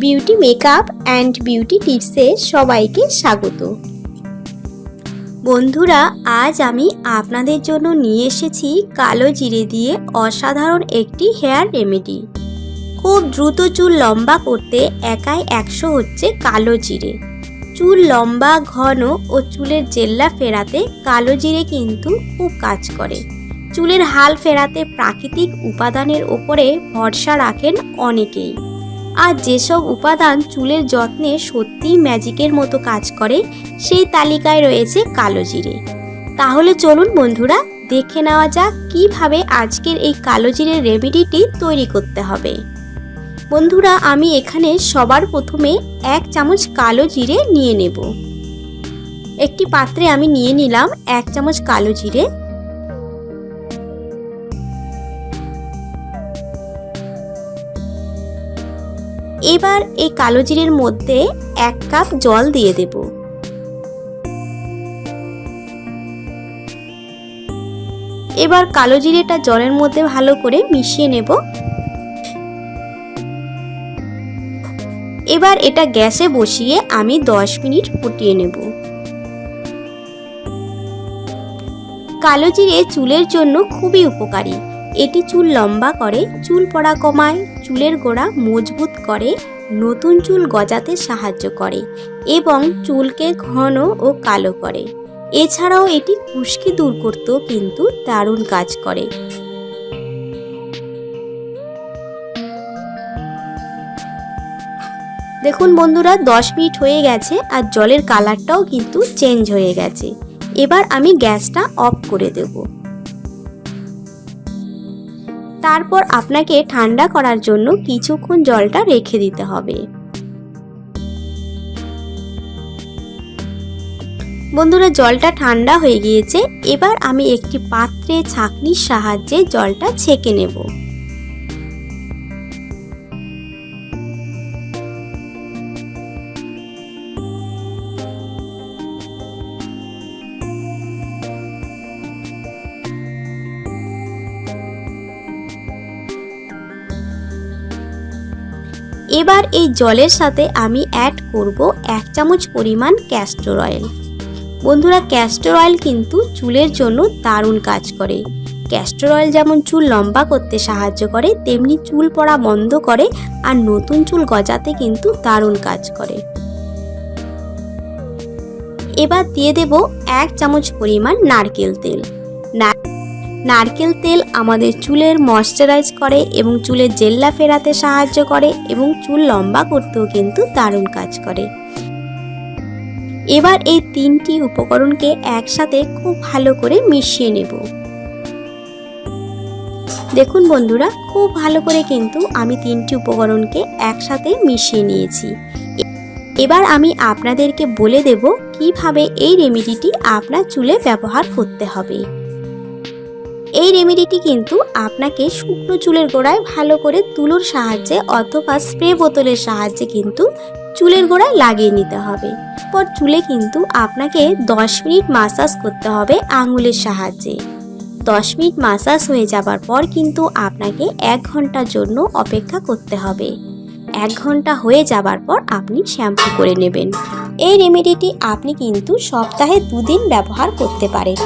Beauty makeup and beauty টিপসে সবাইকে স্বাগত। বন্ধুরা, আজ আমি আপনাদের জন্য নিয়ে এসেছি কালো জিরে দিয়ে অসাধারণ একটি হেয়ার রেমেডি। খুব দ্রুত চুল লম্বা করতে একাই একশো হচ্ছে কালো জিরে। চুল লম্বা, ঘন ও চুলের জেল্লা ফেরাতে কালো জিরে কিন্তু খুব কাজ করে। চুলের হাল ফেরাতে প্রাকৃতিক উপাদানের ওপরে ভরসা রাখেন অনেকেই। আর যেসব উপাদান চুলের যত্নে সত্যিই ম্যাজিকের মতো কাজ করে, সেই তালিকায় রয়েছে কালো জিরে। তাহলে চলুন বন্ধুরা, দেখে নেওয়া যাক কীভাবে আজকের এই কালো জিরের রেমেডিটি তৈরি করতে হবে। বন্ধুরা, আমি এখানে সবার প্রথমে এক চামচ কালো জিরে নিয়ে নেব। একটি পাত্রে আমি নিয়ে নিলাম এক চামচ কালো জিরে। এবার এই কালো জিরের মধ্যে এক কাপ জল দিয়ে দেব। এবার কালো জিরেটা জলের মধ্যে ভালো করে মিশিয়ে নেব। এবার এটা গ্যাসে বসিয়ে আমি 10 মিনিট ফুটিয়ে নেব। কালো জিরে চুলের জন্য খুবই উপকারী। এটি চুল লম্বা করে, চুল পড়া কমায় চুলের গোড়া মজবুত করে, নতুন চুল গজাতে সাহায্য করে এবং চুলকে ঘন ও কালো করে। এছাড়াও এটি খুশকি দূর করতেও কিন্তু দারুণ কাজ করে। দেখুন বন্ধুরা 10 মিনিট হয়ে গেছে আর জলের কালারটাও কিন্তু চেঞ্জ হয়ে গেছে। এবার আমি গ্যাসটা অফ করে দেবো। তারপর আপনাকে ঠান্ডা করার জন্য কিছুক্ষণ জলটা রেখে দিতে হবে। বন্ধুরা, জলটা ঠান্ডা হয়ে গিয়েছে। এবার আমি একটি পাত্রে ছাঁকনির সাহায্যে জলটা ছেঁকে নেব। এবার এই জলের সাথে আমি অ্যাড করব এক চামচ পরিমাণ ক্যাস্টর অয়েল বন্ধুরা ক্যাস্টর অয়েল কিন্তু চুলের জন্য দারুণ কাজ করে। ক্যাস্টর অয়েল যেমন চুল লম্বা করতে সাহায্য করে, তেমনি চুল পড়া বন্ধ করে আর নতুন চুল গজাতে কিন্তু দারুণ কাজ করে। এবার দিয়ে দেব এক চামচ পরিমাণ নারকেল তেল। নারকেল তেল আমাদের চুলের ময়শ্চারাইজ করে এবং চুলের জেল্লা ফেরাতে সাহায্য করে এবং চুল লম্বা করতেও কিন্তু দারুণ কাজ করে। এবার এই তিনটি উপকরণকে একসাথে খুব ভালো করে মিশিয়ে নেব। দেখুন বন্ধুরা, খুব ভালো করে কিন্তু আমি তিনটি উপকরণকে একসাথে মিশিয়ে নিয়েছি। এবার আমি আপনাদেরকে বলে দেব কীভাবে এই রেমেডিটি আপনার চুলে ব্যবহার করতে হবে। এই রেমেডিটি কিন্তু আপনাকে শুকনো চুলের গোড়ায় ভালো করে তুলোর সাহায্যে অথবা স্প্রে বোতলের সাহায্যে কিন্তু চুলের গোড়ায় লাগিয়ে নিতে হবে। পর চুলে কিন্তু আপনাকে 10 মিনিট মাসাজ করতে হবে আঙুলের সাহায্যে। 10 মিনিট মাসাজ হয়ে যাবার পর কিন্তু আপনাকে এক ঘণ্টার জন্য অপেক্ষা করতে হবে। এক ঘণ্টা হয়ে যাবার পর আপনি শ্যাম্পু করে নেবেন। এই রেমেডিটি আপনি কিন্তু সপ্তাহে দুদিন ব্যবহার করতে পারেন।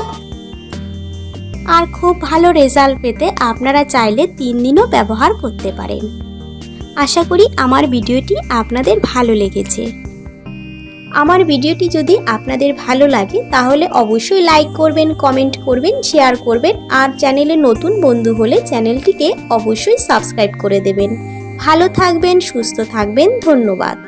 আর খুব ভালো রেজাল্ট পেতে আপনারা চাইলে তিন দিনও ব্যবহার করতে পারেন। আশা করি আমার ভিডিওটি আপনাদের ভালো লেগেছে। আমার ভিডিওটি যদি আপনাদের ভালো লাগে তাহলে অবশ্যই লাইক করবেন, কমেন্ট করবেন, শেয়ার করবেন আর চ্যানেলে নতুন বন্ধু হলে চ্যানেলটিকে অবশ্যই সাবস্ক্রাইব করে দেবেন। ভালো থাকবেন, সুস্থ থাকবেন, ধন্যবাদ।